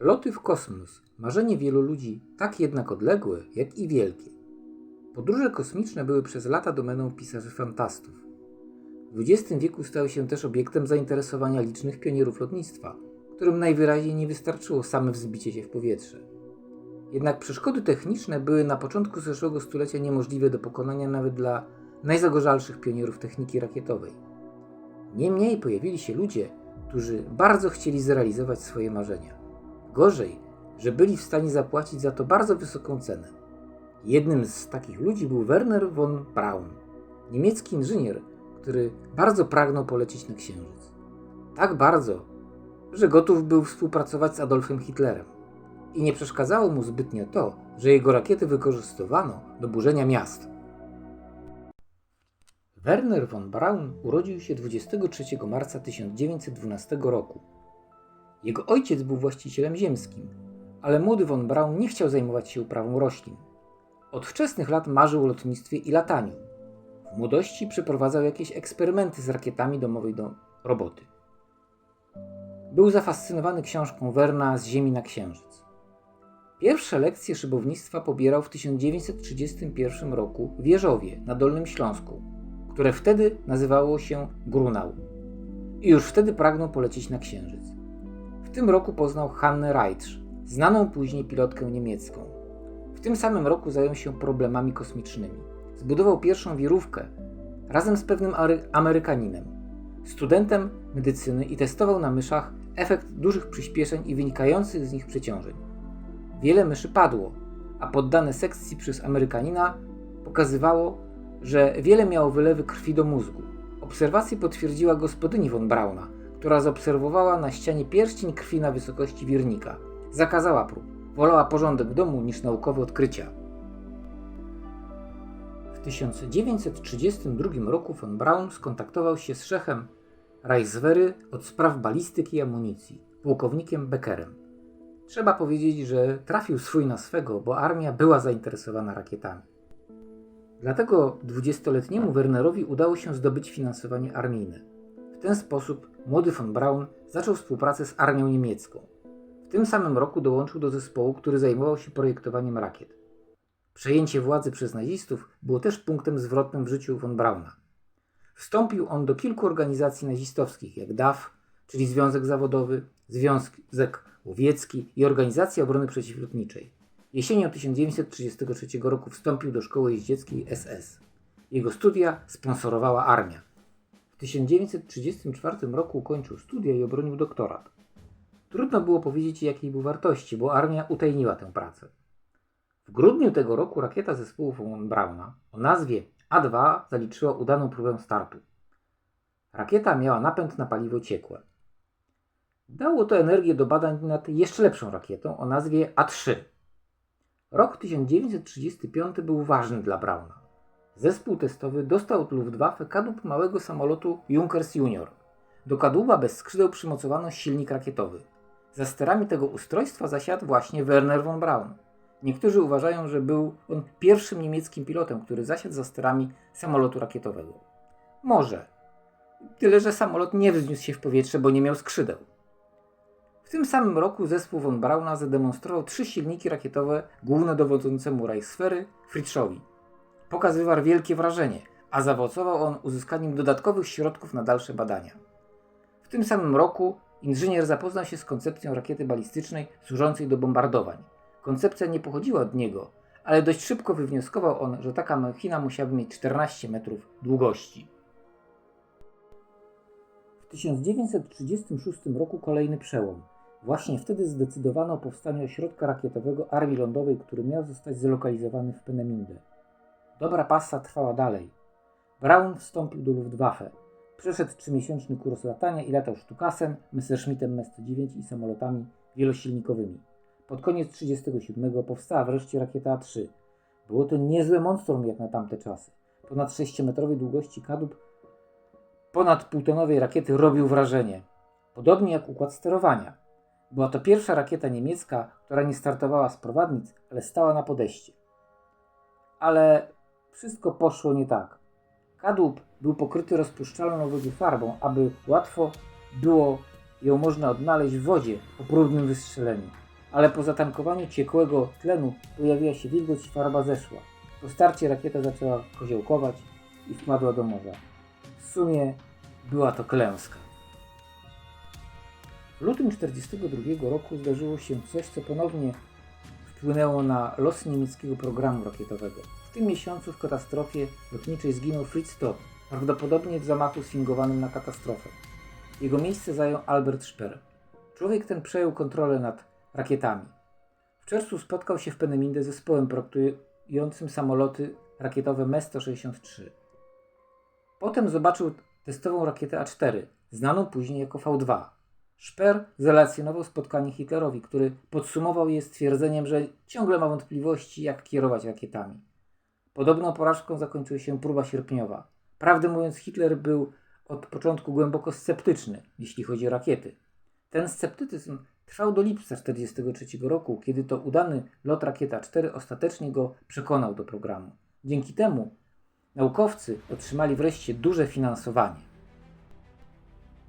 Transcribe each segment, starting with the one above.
Loty w kosmos, marzenie wielu ludzi, tak jednak odległe, jak i wielkie. Podróże kosmiczne były przez lata domeną pisarzy fantastów. W XX wieku stały się też obiektem zainteresowania licznych pionierów lotnictwa, którym najwyraźniej nie wystarczyło same wzbicie się w powietrze. Jednak przeszkody techniczne były na początku zeszłego stulecia niemożliwe do pokonania nawet dla najzagorzalszych pionierów techniki rakietowej. Niemniej pojawili się ludzie, którzy bardzo chcieli zrealizować swoje marzenia. Gorzej, że byli w stanie zapłacić za to bardzo wysoką cenę. Jednym z takich ludzi był Werner von Braun, niemiecki inżynier, który bardzo pragnął polecieć na Księżyc. Tak bardzo, że gotów był współpracować z Adolfem Hitlerem. I nie przeszkadzało mu zbytnio to, że jego rakiety wykorzystywano do burzenia miast. Werner von Braun urodził się 23 marca 1912 roku. Jego ojciec był właścicielem ziemskim, ale młody von Braun nie chciał zajmować się uprawą roślin. Od wczesnych lat marzył o lotnictwie i lataniu. W młodości przeprowadzał jakieś eksperymenty z rakietami domowej do roboty. Był zafascynowany książką Werna z Ziemi na Księżyc. Pierwsze lekcje szybownictwa pobierał w 1931 roku w Wieżowie na Dolnym Śląsku, które wtedy nazywało się Grunau. I już wtedy pragnął polecieć na Księżyc. W tym roku poznał Hannę Reitsch, znaną później pilotkę niemiecką. W tym samym roku zajął się problemami kosmicznymi. Zbudował pierwszą wirówkę razem z pewnym Amerykaninem, studentem medycyny i testował na myszach efekt dużych przyspieszeń i wynikających z nich przeciążeń. Wiele myszy padło, a poddane sekcji przez Amerykanina pokazywało, że wiele miało wylewy krwi do mózgu. Obserwację potwierdziła gospodyni von Brauna, która zaobserwowała na ścianie pierścień krwi na wysokości wirnika. Zakazała prób. Wolała porządek domu niż naukowe odkrycia. W 1932 roku von Braun skontaktował się z szefem Reichswehry od spraw balistyki i amunicji, pułkownikiem Beckerem. Trzeba powiedzieć, że trafił swój na swego, bo armia była zainteresowana rakietami. Dlatego dwudziestoletniemu Wernerowi udało się zdobyć finansowanie armijne. W ten sposób młody von Braun zaczął współpracę z armią niemiecką. W tym samym roku dołączył do zespołu, który zajmował się projektowaniem rakiet. Przejęcie władzy przez nazistów było też punktem zwrotnym w życiu von Brauna. Wstąpił on do kilku organizacji nazistowskich, jak DAF, czyli Związek Zawodowy, Związek Łowiecki i Organizacja Obrony Przeciwlotniczej. Jesienią 1933 roku wstąpił do szkoły jeździeckiej SS. Jego studia sponsorowała armia. W 1934 roku ukończył studia i obronił doktorat. Trudno było powiedzieć jakiej był wartości, bo armia utajniła tę pracę. W grudniu tego roku rakieta zespołu von Brauna o nazwie A2 zaliczyła udaną próbę startu. Rakieta miała napęd na paliwo ciekłe. Dało to energię do badań nad jeszcze lepszą rakietą o nazwie A3. Rok 1935 był ważny dla Brauna. Zespół testowy dostał od Luftwaffe kadłub małego samolotu Junkers Junior. Do kadłuba bez skrzydeł przymocowano silnik rakietowy. Za sterami tego ustrojstwa zasiadł właśnie Werner von Braun. Niektórzy uważają, że był on pierwszym niemieckim pilotem, który zasiadł za sterami samolotu rakietowego. Może. Tyle, że samolot nie wzniósł się w powietrze, bo nie miał skrzydeł. W tym samym roku zespół von Brauna zademonstrował trzy silniki rakietowe głównodowodzącemu Reichswehry Fritzschowi. Pokazywał wielkie wrażenie, a zaowocował on uzyskaniem dodatkowych środków na dalsze badania. W tym samym roku inżynier zapoznał się z koncepcją rakiety balistycznej służącej do bombardowań. Koncepcja nie pochodziła od niego, ale dość szybko wywnioskował on, że taka machina musiałaby mieć 14 metrów długości. W 1936 roku kolejny przełom. Właśnie wtedy zdecydowano o powstaniu ośrodka rakietowego Armii Lądowej, który miał zostać zlokalizowany w Peneminde. Dobra pasa trwała dalej. Braun wstąpił do Luftwaffe. Przeszedł trzymiesięczny kurs latania i latał sztukasem, Messerschmittem Me-109 i samolotami wielosilnikowymi. Pod koniec 1937 powstała wreszcie rakieta A3. Było to niezłe monstrum jak na tamte czasy. Ponad 6-metrowej długości kadłub ponad półtonowej rakiety robił wrażenie. Podobnie jak układ sterowania. Była to pierwsza rakieta niemiecka, która nie startowała z prowadnic, ale stała na podejście. Ale wszystko poszło nie tak. Kadłub był pokryty rozpuszczalną farbą, aby łatwo było ją można odnaleźć w wodzie po próbnym wystrzeleniu. ale po zatankowaniu ciekłego tlenu pojawiła się wilgoć i farba zeszła. Po starcie rakieta zaczęła koziołkować i wpadła do morza. W sumie była to klęska. W lutym 1942 roku zdarzyło się coś, co ponownie wpłynęło na los niemieckiego programu rakietowego. W tym miesiącu w katastrofie lotniczej zginął Fritz Todt, prawdopodobnie w zamachu sfingowanym na katastrofę. Jego miejsce zajął Albert Speer. Człowiek ten przejął kontrolę nad rakietami. W czerwcu spotkał się w Peneminde z zespołem projektującym samoloty rakietowe Me-163. Potem zobaczył testową rakietę A4, znaną później jako V2. Speer zrelacjonował spotkanie Hitlerowi, który podsumował je stwierdzeniem, że ciągle ma wątpliwości, jak kierować rakietami. Podobną porażką zakończyła się próba sierpniowa. Prawdę mówiąc, Hitler był od początku głęboko sceptyczny, jeśli chodzi o rakiety. Ten sceptycyzm trwał do lipca 1943 roku, kiedy to udany lot Rakieta 4 ostatecznie go przekonał do programu. Dzięki temu naukowcy otrzymali wreszcie duże finansowanie.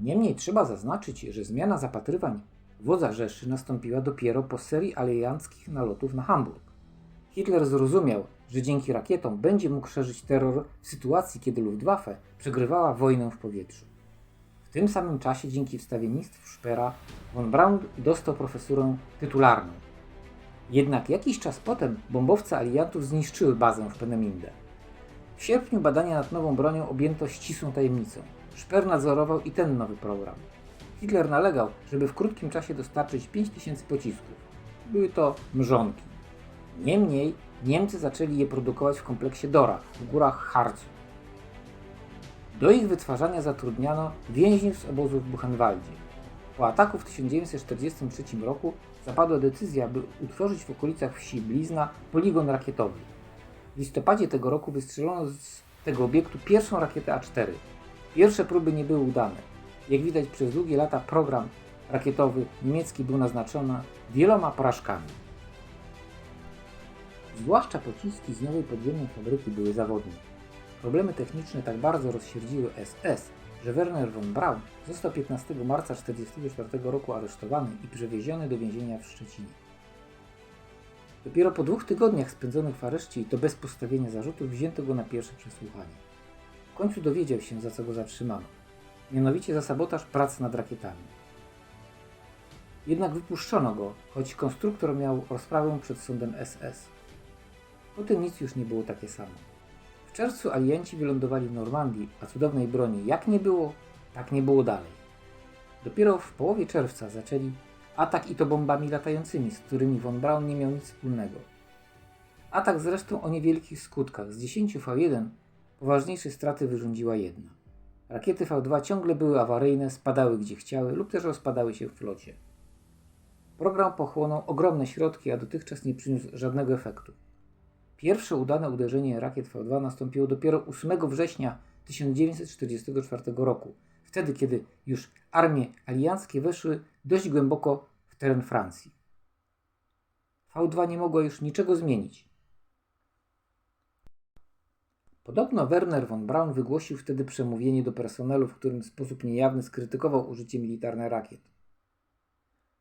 Niemniej trzeba zaznaczyć, że zmiana zapatrywań wodza Rzeszy nastąpiła dopiero po serii alianckich nalotów na Hamburg. Hitler zrozumiał, że dzięki rakietom będzie mógł szerzyć terror w sytuacji, kiedy Luftwaffe przegrywała wojnę w powietrzu. W tym samym czasie, dzięki wstawiennictwu Szpera, von Braun dostał profesurę tytularną. Jednak jakiś czas potem bombowce aliantów zniszczyły bazę w Peneminde. W sierpniu badania nad nową bronią objęto ścisłą tajemnicą. Szper nadzorował i ten nowy program. Hitler nalegał, żeby w krótkim czasie dostarczyć 5000 pocisków. Były to mrzonki. Niemniej Niemcy zaczęli je produkować w kompleksie Dora w górach Harcu. Do ich wytwarzania zatrudniano więźniów z obozu w Buchenwaldzie. Po ataku w 1943 roku zapadła decyzja, by utworzyć w okolicach wsi Blizna poligon rakietowy. W listopadzie tego roku wystrzelono z tego obiektu pierwszą rakietę A4. Pierwsze próby nie były udane. Jak widać przez długie lata program rakietowy niemiecki był naznaczony wieloma porażkami. Zwłaszcza pociski z nowej podziemnej fabryki były zawodne. Problemy techniczne tak bardzo rozsierdziły SS, że Werner von Braun został 15 marca 1944 roku aresztowany i przewieziony do więzienia w Szczecinie. Dopiero po dwóch tygodniach spędzonych w areszcie i to bez postawienia zarzutów wzięto go na pierwsze przesłuchanie. W końcu dowiedział się, za co go zatrzymano. Mianowicie za sabotaż pracy nad rakietami. Jednak wypuszczono go, choć konstruktor miał rozprawę przed sądem SS. Potem nic już nie było takie samo. W czerwcu alianci wylądowali w Normandii, a cudownej broni jak nie było, tak nie było dalej. Dopiero w połowie czerwca zaczęli atak i to bombami latającymi, z którymi von Braun nie miał nic wspólnego. Atak zresztą o niewielkich skutkach. Z 10 V1 poważniejsze straty wyrządziła jedna. Rakiety V2 ciągle były awaryjne, spadały gdzie chciały lub też rozpadały się w flocie. Program pochłonął ogromne środki, a dotychczas nie przyniósł żadnego efektu. Pierwsze udane uderzenie rakiet V2 nastąpiło dopiero 8 września 1944 roku, wtedy kiedy już armie alianckie weszły dość głęboko w teren Francji. V2 nie mogło już niczego zmienić. Podobno Werner von Braun wygłosił wtedy przemówienie do personelu, w którym w sposób niejawny skrytykował użycie militarne rakiet.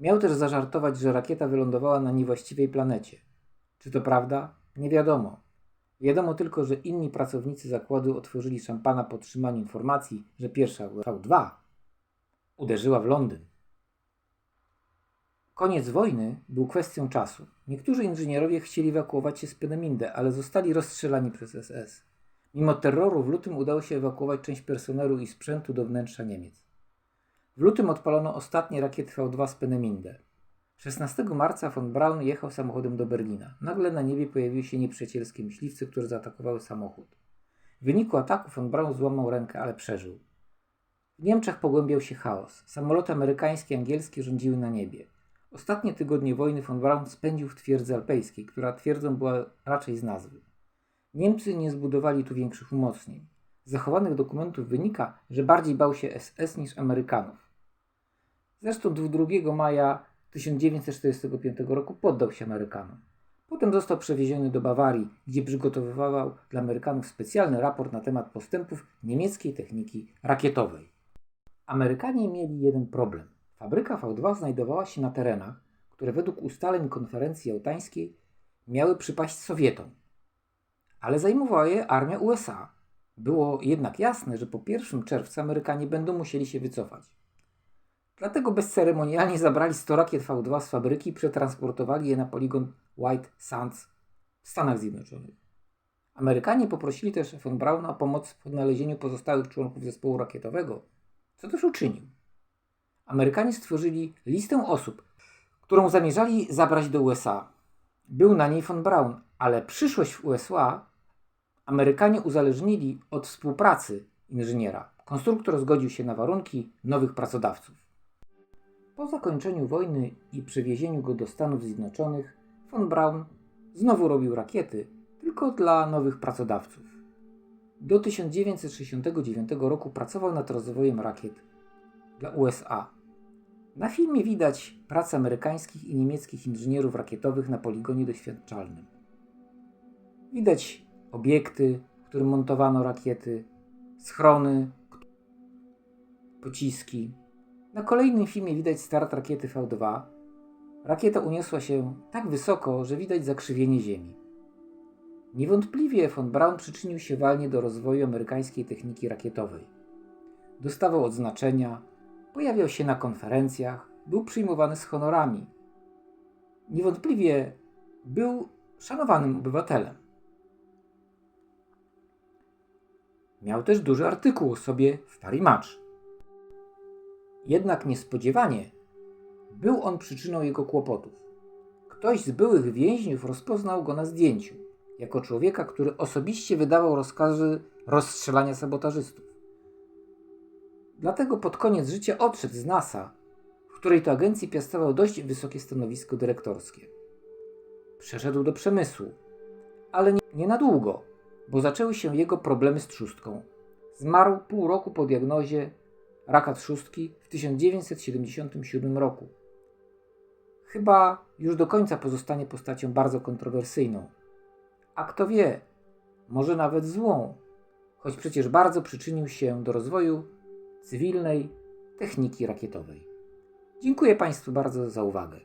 Miał też zażartować, że rakieta wylądowała na niewłaściwej planecie. Czy to prawda? Nie wiadomo. Wiadomo tylko, że inni pracownicy zakładu otworzyli szampana po otrzymaniu informacji, że pierwsza V2 uderzyła w Londyn. Koniec wojny był kwestią czasu. Niektórzy inżynierowie chcieli ewakuować się z Peneminde, ale zostali rozstrzelani przez SS. Mimo terroru w lutym udało się ewakuować część personelu i sprzętu do wnętrza Niemiec. W lutym odpalono ostatnie rakiety V2 z Peneminde. 16 marca von Braun jechał samochodem do Berlina. Nagle na niebie pojawiły się nieprzyjacielskie myśliwce, które zaatakowały samochód. W wyniku ataku von Braun złamał rękę, ale przeżył. W Niemczech pogłębiał się chaos. Samoloty amerykańskie i angielskie rządziły na niebie. Ostatnie tygodnie wojny von Braun spędził w twierdzy alpejskiej, która twierdzą była raczej z nazwy. Niemcy nie zbudowali tu większych umocnień. Z zachowanych dokumentów wynika, że bardziej bał się SS niż Amerykanów. Zresztą 2 maja 1945 roku poddał się Amerykanom. Potem został przewieziony do Bawarii, gdzie przygotowywał dla Amerykanów specjalny raport na temat postępów niemieckiej techniki rakietowej. Amerykanie mieli jeden problem. Fabryka V2 znajdowała się na terenach, które według ustaleń konferencji jałtańskiej miały przypaść Sowietom. Ale zajmowała je armia USA. Było jednak jasne, że po 1 czerwca Amerykanie będą musieli się wycofać. Dlatego bezceremonialnie zabrali 100 rakiet V2 z fabryki i przetransportowali je na poligon White Sands w Stanach Zjednoczonych. Amerykanie poprosili też von Brauna o pomoc w odnalezieniu pozostałych członków zespołu rakietowego, co też uczynił. Amerykanie stworzyli listę osób, którą zamierzali zabrać do USA. Był na niej von Braun, ale przyszłość w USA Amerykanie uzależnili od współpracy inżyniera. Konstruktor zgodził się na warunki nowych pracodawców. Po zakończeniu wojny i przywiezieniu go do Stanów Zjednoczonych, von Braun znowu robił rakiety, tylko dla nowych pracodawców. Do 1969 roku pracował nad rozwojem rakiet dla USA. Na filmie widać pracę amerykańskich i niemieckich inżynierów rakietowych na poligonie doświadczalnym. Widać obiekty, w którym montowano rakiety, schrony, pociski. Na kolejnym filmie widać start rakiety V2. Rakieta uniosła się tak wysoko, że widać zakrzywienie Ziemi. Niewątpliwie von Braun przyczynił się walnie do rozwoju amerykańskiej techniki rakietowej. Dostawał odznaczenia, pojawiał się na konferencjach, był przyjmowany z honorami. Niewątpliwie był szanowanym obywatelem. Miał też duży artykuł o sobie w Paris Match. Jednak niespodziewanie był on przyczyną jego kłopotów. Ktoś z byłych więźniów rozpoznał go na zdjęciu jako człowieka, który osobiście wydawał rozkazy rozstrzelania sabotażystów. Dlatego pod koniec życia odszedł z NASA, w której to agencji piastował dość wysokie stanowisko dyrektorskie. Przeszedł do przemysłu, ale nie, nie na długo, bo zaczęły się jego problemy z trzustką. Zmarł pół roku po diagnozie raka trzustki w 1977 roku. Chyba już do końca pozostanie postacią bardzo kontrowersyjną. A kto wie, może nawet złą, choć przecież bardzo przyczynił się do rozwoju cywilnej techniki rakietowej. Dziękuję Państwu bardzo za uwagę.